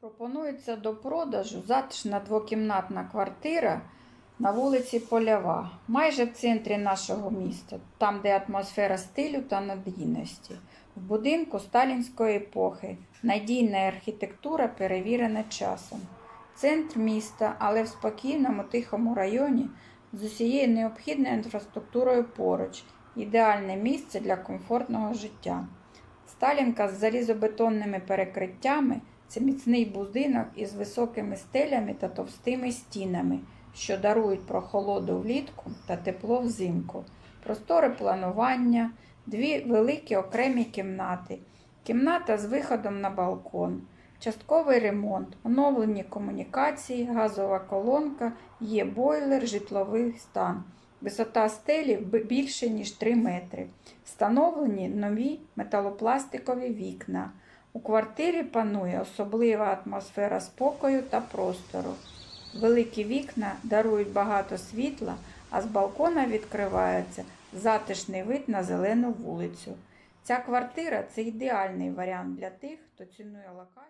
Пропонується до продажу затишна двокімнатна квартира на вулиці Польова, майже в центрі нашого міста, там, де атмосфера стилю та надійності. В будинку сталінської епохи, надійна архітектура перевірена часом. Центр міста, але в спокійному тихому районі з усією необхідною інфраструктурою поруч, ідеальне місце для комфортного життя. Сталінка з залізобетонними перекриттями це міцний будинок із високими стелями та товстими стінами, що дарують прохолоду влітку та тепло взимку. Просторе планування, дві великі окремі кімнати, кімната з виходом на балкон, частковий ремонт, оновлені комунікації, газова колонка, є бойлер, житловий стан. Висота стелі більше, ніж 3 метри. Встановлені нові металопластикові вікна. У квартирі панує особлива атмосфера спокою та простору. Великі вікна дарують багато світла, а з балкона відкривається затишний вид на зелену вулицю. Ця квартира це ідеальний варіант для тих, хто цінує локацію.